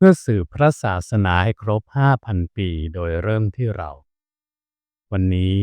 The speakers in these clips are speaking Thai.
เพื่อสืบพระศาสนาให้ครบ 5,000 ปีโดยเริ่มที่เรา วันนี้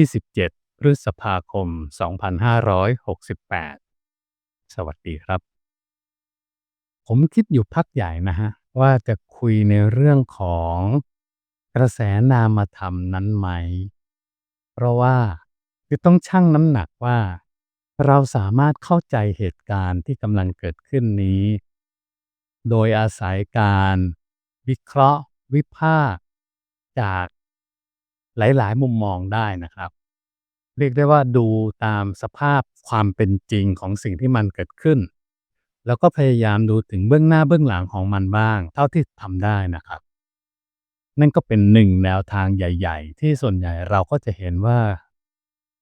27 พฤษภาคม 2568 สวัสดีครับ ผมคิดอยู่พักใหญ่นะฮะ ว่าจะคุยในเรื่องของกระแสนามธรรมนั้นไหม เพราะว่าคือต้องชั่งน้ำหนักว่า เราสามารถเข้าใจเหตุการณ์ที่กำลังเกิดขึ้นนี้ โดยอาศัยการวิเคราะห์ วิพากษ์จากหลาย ๆ มุมมองได้นะครับ เรียกได้ว่าดูตามสภาพความเป็นจริงของสิ่งที่มันเกิดขึ้น แล้วก็พยายามดูถึงเบื้องหน้าเบื้องหลังของมันบ้าง เท่าที่ทำได้นะครับ นั่นก็เป็นหนึ่งแนวทางใหญ่ ๆ ที่ส่วนใหญ่เราก็จะเห็นว่า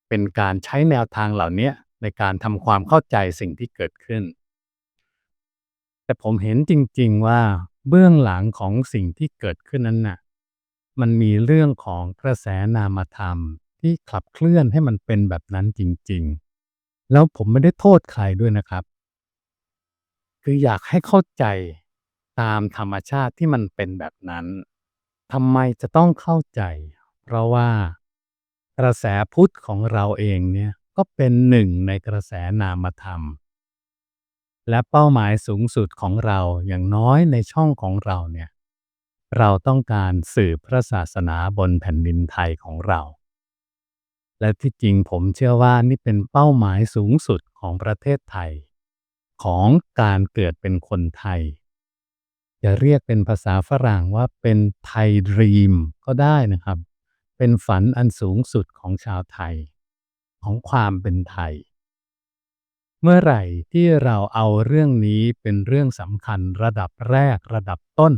เป็นการใช้แนวทางเหล่านี้ในการทำความเข้าใจสิ่งที่เกิดขึ้น แต่ผมเห็นจริงๆว่าเบื้องหลังของสิ่งที่เกิดขึ้นนั้นน่ะ มันมีเรื่องของกระแสนามธรรมที่ขับเคลื่อนให้มันเป็นแบบนั้นจริง ๆ แล้วผมไม่ได้โทษใครด้วยนะครับ คืออยากให้เข้าใจตามธรรมชาติที่มันเป็นแบบนั้นทำไมจะต้องเข้าใจ เพราะว่ากระแสพุทธของเราเองเนี่ยก็เป็นหนึ่งในกระแสนามธรรม และเป้าหมายสูงสุดของเราอย่างน้อยในช่องของเราเนี่ย เราต้องการสืบพระศาสนาบนแผ่นดินไทยของเรา และที่จริงผมเชื่อว่านี่เป็นเป้าหมายสูงสุดของประเทศไทย ของการเกิดเป็นคนไทย จะเรียกเป็นภาษาฝรั่งว่าเป็นไทยดรีมก็ได้นะครับ เป็นฝันอันสูงสุดของชาวไทย ของความเป็นไทย เมื่อไหร่ที่เราเอาเรื่องนี้เป็นเรื่องสำคัญระดับแรกระดับต้น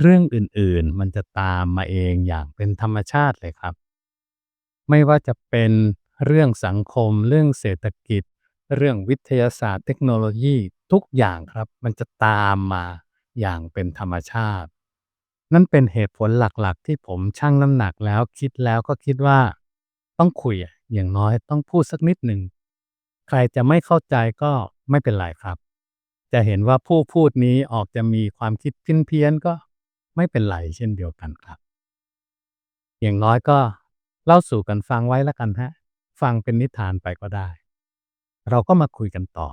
เรื่องอื่นๆมันจะตามมาเองอย่างเป็นธรรมชาติเลยครับ ไม่ว่าจะเป็นเรื่องสังคม เรื่องเศรษฐกิจ เรื่องวิทยาศาสตร์ เทคโนโลยีทุกอย่างครับ มันจะตามมาอย่างเป็นธรรมชาติ นั่นเป็นเหตุผลหลักๆ ที่ผมชั่งน้ำหนักแล้วคิดแล้วก็คิดว่า ต้องคุยอะอย่างน้อยต้องพูดสักนิดหนึ่ง ใครจะไม่เข้าใจก็ไม่เป็นไรครับ จะเห็นว่าผู้พูดนี้ออกจะมีความคิดเพี้ยนก็ไม่เป็นไรเช่นเดียวกันครับ อย่างน้อยก็เล่าสู่กันฟังไว้แล้วกันฮะ ฟังเป็นนิทานไปก็ได้ เราก็มาคุยกันต่อ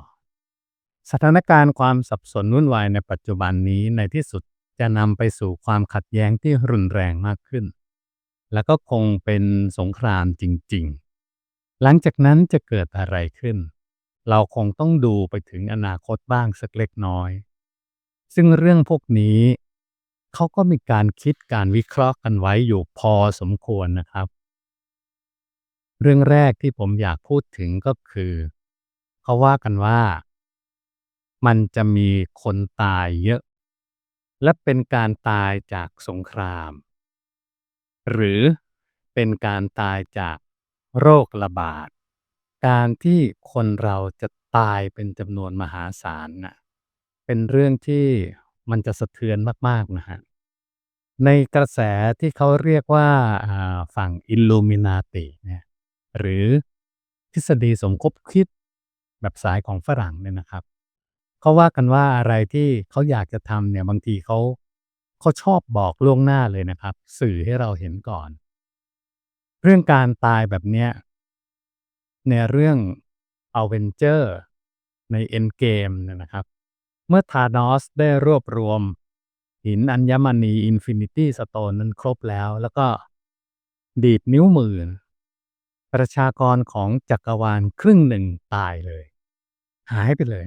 สถานการณ์ความสับสนวุ่นวายในปัจจุบันนี้ในที่สุดจะนำไปสู่ความขัดแย้งที่รุนแรงมากขึ้น แล้วก็คงเป็นสงครามจริง ๆ หลังจากนั้นจะเกิดอะไรขึ้น เราคงต้องดูไปถึงอนาคตบ้างสักเล็กน้อย ซึ่งเรื่องพวกนี้เขาก็มีการคิดการวิเคราะห์กันไว้อยู่พอสมควรนะครับ เรื่องแรกที่ผมอยากพูดถึงก็คือ เขาว่ากันว่า มันจะมีคนตายเยอะ และเป็นการตายจากสงคราม หรือเป็นการตายจาก โรคระบาด การที่คนเราจะตายเป็นจำนวนมหาศาลน่ะ เป็นเรื่องที่มันจะสะเทือนมาก ๆ นะฮะในกระแสที่เขาเรียกว่า อ่า ฝั่งอิลลูมินาติเนี่ย หรือทฤษฎีสมคบคิดแบบสายของฝรั่งเนี่ยนะครับ เขาว่ากันว่าอะไรที่เขาอยากจะทำเนี่ย บางทีเขา เขาชอบบอกล่วงหน้าเลยนะครับ สื่อให้เราเห็นก่อน เรื่องการตายแบบเนี้ย ในเรื่อง a v e n g e r ใน Endgame เนี่ยนะครับ เมื่อธานอสได้รวบรวม หินอัญมณี Infinity Stone นั้นครบแล้ว แล้วก็ดีดนิ้วมือ ประชากรของจักรวาลครึ่งหนึ่งตายเลย หายไปเลย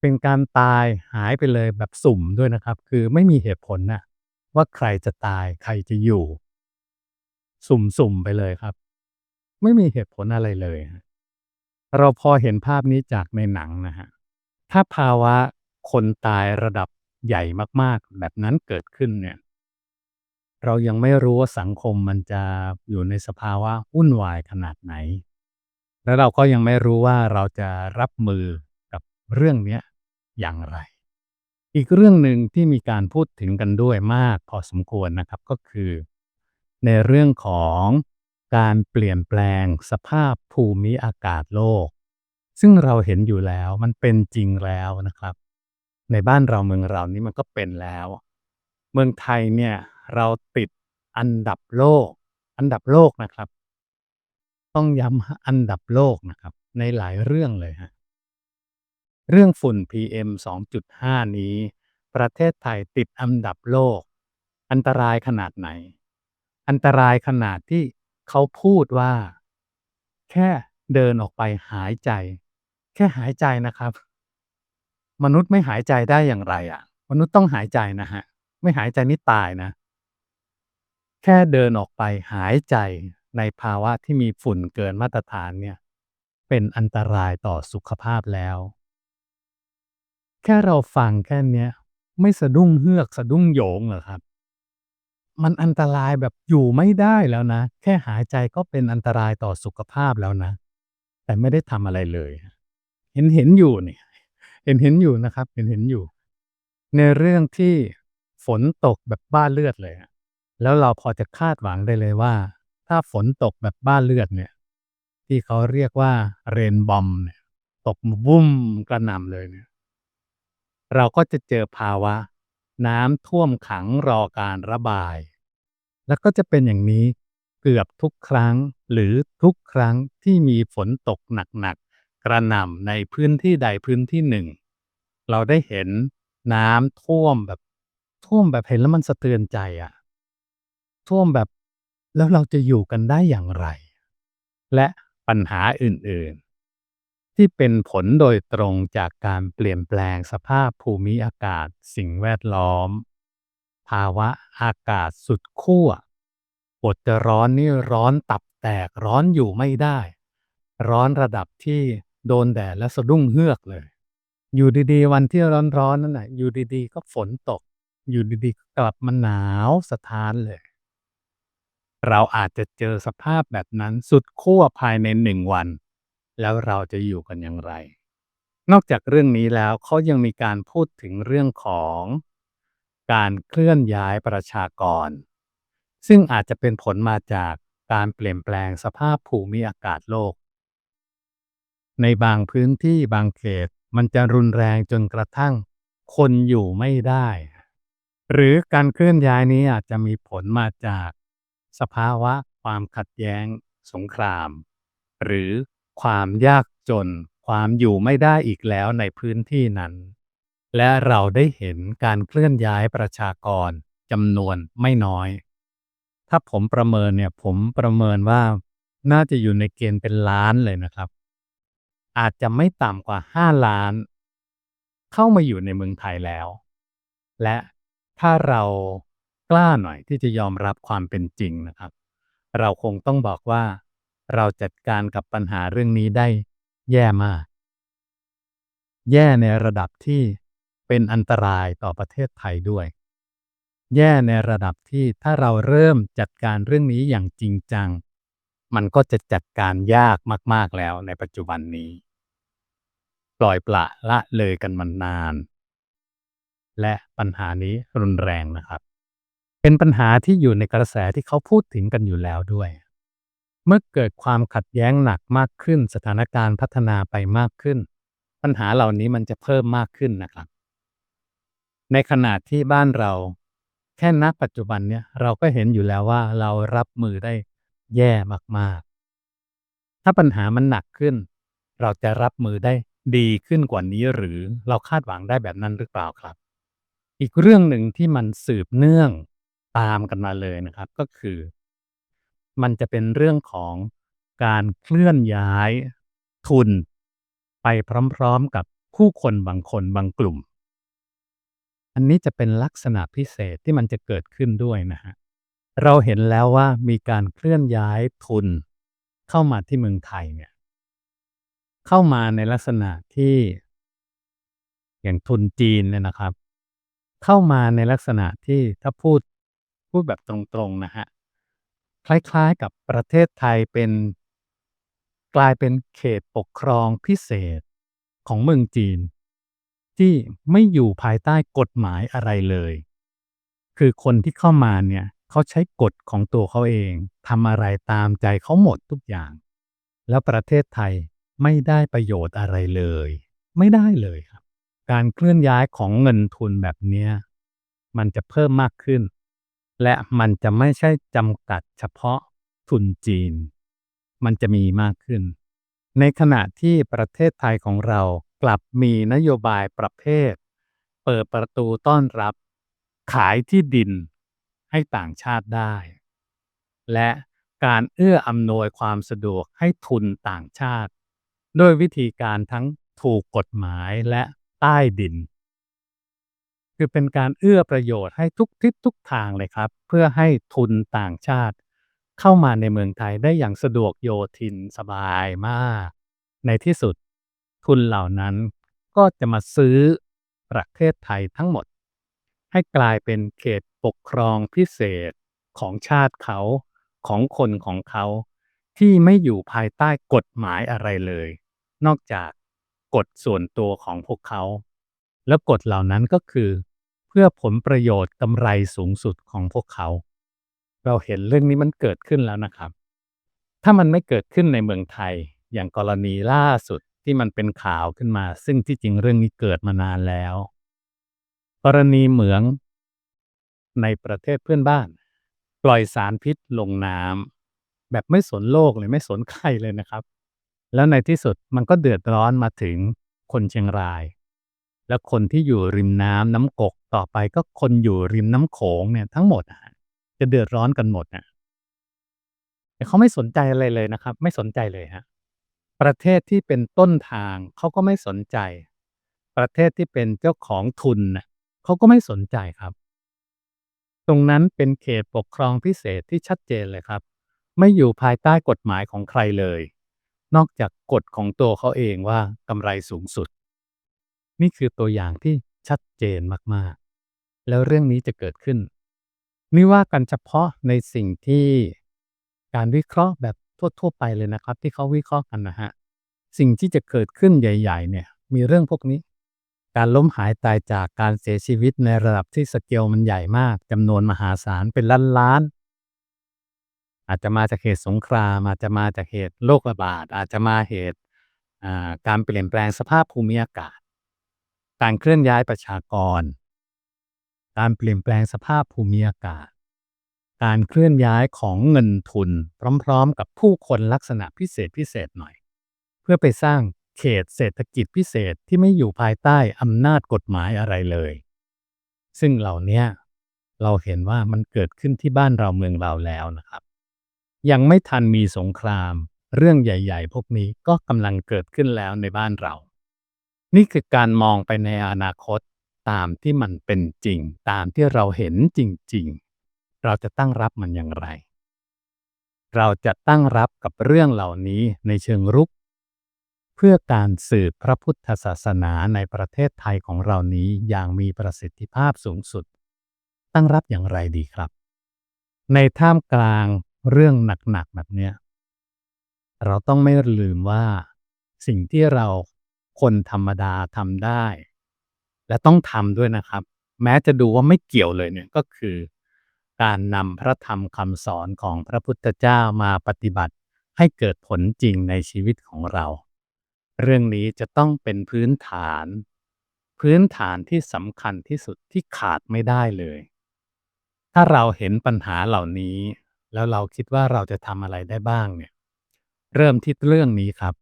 เป็นการตายหายไปเลยแบบสุ่มด้วยนะครับ คือไม่มีเหตุผลนะว่าใครจะตายใครจะอยู่ สุ่มๆไปเลยครับ ไม่มีเหตุผลอะไรเลยฮะเราพอเห็นภาพนี้จากในหนังนะฮะ ถ้าภาวะคนตายระดับใหญ่มากๆ แบบนั้นเกิดขึ้นเนี่ย เรายังไม่รู้ว่าสังคมมันจะอยู่ในสภาวะวุ่นวายขนาดไหน และเราก็ยังไม่รู้ว่าเราจะรับมือกับเรื่องเนี้ยอย่างไร อีกเรื่องหนึ่งที่มีการพูดถึงกันด้วยมากพอสมควรนะครับก็คือ ในเรื่องของการเปลี่ยนแปลงสภาพภูมิอากาศโลก ซึ่งเราเห็นอยู่แล้วมันเป็นจริงแล้วนะครับ ในบ้านเราเมืองเรานี่มันก็เป็นแล้ว เมืองไทยเนี่ยเราติดอันดับโลก อันดับโลกนะครับ ต้องย้ำอันดับโลกนะครับ ในหลายเรื่องเลยฮะเรื่องฝุ่น PM 2.5 นี้ ประเทศไทยติดอันดับโลก อันตรายขนาดไหน อันตรายขนาดที่เขาพูดว่า แค่เดินออกไปหายใจ แค่หายใจนะครับ มนุษย์ไม่หายใจได้อย่างไรอะมนุษย์ต้องหายใจนะฮะ ไม่หายใจนี่ตายนะ แค่เดินออกไปหายใจในภาวะที่มีฝุ่นเกินมาตรฐานเนี่ย เป็นอันตรายต่อสุขภาพแล้ว แค่เราฟังแค่เนี้ย ไม่สะดุ้งเฮือกสะดุ้งโยงเหรอครับ มันอันตรายแบบอยู่ไม่ได้แล้วนะ แค่หายใจก็เป็นอันตรายต่อสุขภาพแล้วนะ แต่ไม่ได้ทำอะไรเลย เห็นเห็นอยู่เนี่ย เห็นเห็นอยู่นะครับ เห็นเห็นอยู่ ในเรื่องที่ฝนตกแบบบ้าเลือดเลยอะแล้วเราพอจะคาดหวังได้เลยว่า ถ้าฝนตกแบบบ้าเลือดเนี่ย ที่เขาเรียกว่าเรนบอมเนี่ย ตกมาวุ้มกระหน่ำเลยเนี่ย เราก็จะเจอภาวะ น้ำท่วมขังรอการระบาย แล้วก็จะเป็นอย่างนี้เกือบทุกครั้งหรือทุกครั้งที่มีฝนตกหนักๆกระหน่ำในพื้นที่ใดพื้นที่หนึ่ง เราได้เห็นน้ำท่วมแบบท่วมแบบเห็นแล้วมันสะเทือนใจอะท่วมแบบแล้วเราจะอยู่กันได้อย่างไร และปัญหาอื่นๆ ที่เป็นผลโดยตรงจากการเปลี่ยนแปลงสภาพภูมิอากาศสิ่งแวดล้อม ภาวะอากาศสุดขั้วบทจะร้อนนี่ร้อนตับแตกร้อนอยู่ไม่ได้ ร้อนระดับที่โดนแดดและสะดุ้งเฮือกเลย อยู่ดีๆ วันที่ร้อนๆนั่นแหะอยู่ดีๆ ก็ฝนตก อยู่ดีๆก็กลับมาหนาวสะท้านเลย เราอาจจะเจอสภาพแบบนั้นสุดขั้วภายในหนึ่งวัน แล้วเราจะอยู่กันอย่างไร นอกจากเรื่องนี้แล้วเขายังมีการพูดถึงเรื่องของ การเคลื่อนย้ายประชากร ซึ่งอาจจะเป็นผลมาจากการเปลี่ยนแปลงสภาพภูมิอากาศโลก ในบางพื้นที่บางเขตมันจะรุนแรงจนกระทั่ง คนอยู่ไม่ได้ หรือการเคลื่อนย้ายนี้อาจจะมีผลมาจาก สภาวะความขัดแย้ง สงคราม หรือ ความยากจน ความอยู่ไม่ได้อีกแล้วในพื้นที่นั้น และเราได้เห็นการเคลื่อนย้ายประชากรจำนวนไม่น้อย ถ้าผมประเมินเนี่ย ผมประเมินว่าน่าจะอยู่ในเกณฑ์เป็นล้านเลยนะครับ อาจจะไม่ต่ำกว่า5ล้าน เข้ามาอยู่ในเมืองไทยแล้ว และถ้าเรากล้าหน่อยที่จะยอมรับความเป็นจริงนะครับ เราคงต้องบอกว่า เราจัดการกับปัญหาเรื่องนี้ได้แย่มาก แย่ในระดับที่เป็นอันตรายต่อประเทศไทยด้วย แย่ในระดับที่ถ้าเราเริ่มจัดการเรื่องนี้อย่างจริงจัง มันก็จะจัดการยากมากๆแล้วในปัจจุบันนี้ ปล่อยปละละเลยกันมานาน และปัญหานี้รุนแรงนะครับ เป็นปัญหาที่อยู่ในกระแสที่เขาพูดถึงกันอยู่แล้วด้วย เมื่อเกิดความขัดแย้งหนักมากขึ้น สถานการณ์พัฒนาไปมากขึ้น ปัญหาเหล่านี้มันจะเพิ่มมากขึ้นนะครับ ในขณะที่บ้านเรา แค่ณปัจจุบันเนี่ยเราก็เห็นอยู่แล้วว่าเรารับมือได้แย่มากๆ ถ้าปัญหามันหนักขึ้น เราจะรับมือได้ดีขึ้นกว่านี้หรือเราคาดหวังได้แบบนั้นหรือเปล่าครับ อีกเรื่องหนึ่งที่มันสืบเนื่องตามกันมาเลยนะครับ ก็คือ มันจะเป็นเรื่องของการเคลื่อนย้ายทุน ไปพร้อมๆกับผู้คนบางคนบางกลุ่ม อันนี้จะเป็นลักษณะพิเศษที่มันจะเกิดขึ้นด้วยนะฮะเราเห็นแล้วว่ามีการเคลื่อนย้ายทุน เข้ามาที่เมืองไทยเนี่ย เข้ามาในลักษณะที่ อย่างทุนจีนเนี่ยนะครับ เข้ามาในลักษณะที่ถ้าพูดพูดแบบตรงๆนะฮะ คล้ายๆกับประเทศไทยเป็น กลายเป็นเขตปกครองพิเศษของเมืองจีน ที่ไม่อยู่ภายใต้กฎหมายอะไรเลย คือคนที่เข้ามาเนี่ยเขาใช้กฎของตัวเขาเองทำอะไรตามใจเขาหมดทุกอย่าง แล้วประเทศไทยไม่ได้ประโยชน์อะไรเลย ไม่ได้เลยครับ การเคลื่อนย้ายของเงินทุนแบบนี้มันจะเพิ่มมากขึ้น และมันจะไม่ใช่จำกัดเฉพาะทุนจีน มันจะมีมากขึ้น ในขณะที่ประเทศไทยของเรากลับมีนโยบายประเภท เปิดประตูต้อนรับ ขายที่ดินให้ต่างชาติได้ และการเอื้ออำนวยความสะดวกให้ทุนต่างชาติ ด้วยวิธีการทั้งถูกกฎหมายและใต้ดิน คือเป็นการเอื้อประโยชน์ให้ทุกทิศทุกทางเลยครับ เพื่อให้ทุนต่างชาติ เข้ามาในเมืองไทยได้อย่างสะดวกโยทินสบายมาก ในที่สุด ทุนเหล่านั้นก็จะมาซื้อประเทศไทยทั้งหมด ให้กลายเป็นเขตปกครองพิเศษของชาติเขาของคนของเขาที่ไม่อยู่ภายใต้กฎหมายอะไรเลย นอกจากกฎส่วนตัวของพวกเขา แล้วกฎเหล่านั้นก็คือ เพื่อผลประโยชน์กำไรสูงสุดของพวกเขา เราเห็นเรื่องนี้มันเกิดขึ้นแล้วนะครับ ถ้ามันไม่เกิดขึ้นในเมืองไทย อย่างกรณีล่าสุดที่มันเป็นข่าวขึ้นมา ซึ่งที่จริงเรื่องนี้เกิดมานานแล้ว กรณีเหมือง ในประเทศเพื่อนบ้าน ปล่อยสารพิษลงน้ำแบบไม่สนโลกเลยไม่สนใครเลยนะครับ แล้วในที่สุดมันก็เดือดร้อนมาถึงคนเชียงราย และคนที่อยู่ริมน้ำน้ำกกต่อไปก็คนอยู่ริมน้ำโขงเนี่ยทั้งหมดจะเดือดร้อนกันหมดนะแต่เขาไม่สนใจอะไรเลยนะครับ ไม่สนใจเลยฮะประเทศที่เป็นต้นทางเขาก็ไม่สนใจ ประเทศที่เป็นเจ้าของทุนน่ะเขาก็ไม่สนใจครับ ตรงนั้นเป็นเขตปกครองพิเศษที่ชัดเจนเลยครับ ไม่อยู่ภายใต้กฎหมายของใครเลย นอกจากกฎของตัวเขาเองว่ากำไรสูงสุด นี่คือตัวอย่างที่ชัดเจนมากๆ แล้วเรื่องนี้จะเกิดขึ้น นี่ว่ากันเฉพาะในสิ่งที่การวิเคราะห์แบบทั่วๆไปเลยนะครับ ที่เขาวิเคราะห์กันนะฮะ สิ่งที่จะเกิดขึ้นใหญ่ ๆ เนี่ย มีเรื่องพวกนี้ การล้มหายตายจากการเสียชีวิตในระดับที่สเกลมันใหญ่มากจำนวนมหาศาลเป็นล้านล้านๆอาจจะมาจากเหตุสงคราม อาจจะมาจากเหตุโรคระบาด อาจจะมาเหตุการเปลี่ยนแปลงสภาพภูมิอากาศ การเคลื่อนย้ายประชากร การเปลี่ยนแปลงสภาพภูมิอากาศ การเคลื่อนย้ายของเงินทุน พร้อมๆ กับผู้คนลักษณะพิเศษพิเศษหน่อย เพื่อไปสร้างเขตเศรษฐกิจพิเศษที่ไม่อยู่ภายใต้อำนาจกฎหมายอะไรเลย ซึ่งเหล่านี้เราเห็นว่ามันเกิดขึ้นที่บ้านเราเมืองเราแล้วนะครับ ยังไม่ทันมีสงคราม เรื่องใหญ่ ๆ พวกนี้ก็กำลังเกิดขึ้นแล้วในบ้านเรา นี่คือการมองไปในอนาคตตามที่มันเป็นจริง ตามที่เราเห็นจริง ๆ เราจะตั้งรับมันอย่างไร เราจะตั้งรับกับเรื่องเหล่านี้ในเชิงรุก เพื่อการสืบพระพุทธศาสนาในประเทศไทยของเรานี้อย่างมีประสิทธิภาพสูงสุด ตั้งรับอย่างไรดีครับ ในท่ามกลางเรื่องหนักๆแบบเนี้ยเราต้องไม่ลืมว่าสิ่งที่เรา คนธรรมดาทำได้ และต้องทำด้วยนะครับ แม้จะดูว่าไม่เกี่ยวเลยเนี่ยก็คือ การนำพระธรรมคำสอนของพระพุทธเจ้ามาปฏิบัติให้เกิดผลจริงในชีวิตของเรา เรื่องนี้จะต้องเป็นพื้นฐาน พื้นฐานที่สำคัญที่สุดที่ขาดไม่ได้เลย ถ้าเราเห็นปัญหาเหล่านี้ แล้วเราคิดว่าเราจะทำอะไรได้บ้างเนี่ย เริ่มที่เรื่องนี้ครับ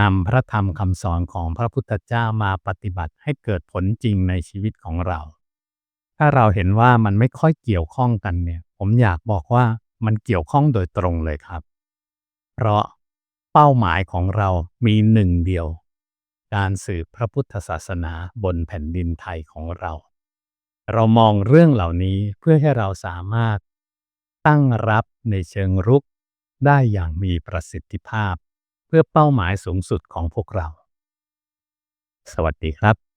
นำพระธรรมคำสอนของพระพุทธเจ้ามาปฏิบัติให้เกิดผลจริงในชีวิตของเรา ถ้าเราเห็นว่ามันไม่ค่อยเกี่ยวข้องกันเนี่ย ผมอยากบอกว่ามันเกี่ยวข้องโดยตรงเลยครับ เพราะเป้าหมายของเรามีหนึ่งเดียว การสืบพระพุทธศาสนาบนแผ่นดินไทยของเรา เรามองเรื่องเหล่านี้เพื่อให้เราสามารถตั้งรับในเชิงรุกได้อย่างมีประสิทธิภาพ เพื่อเป้าหมายสูงสุดของพวกเรา สวัสดีครับ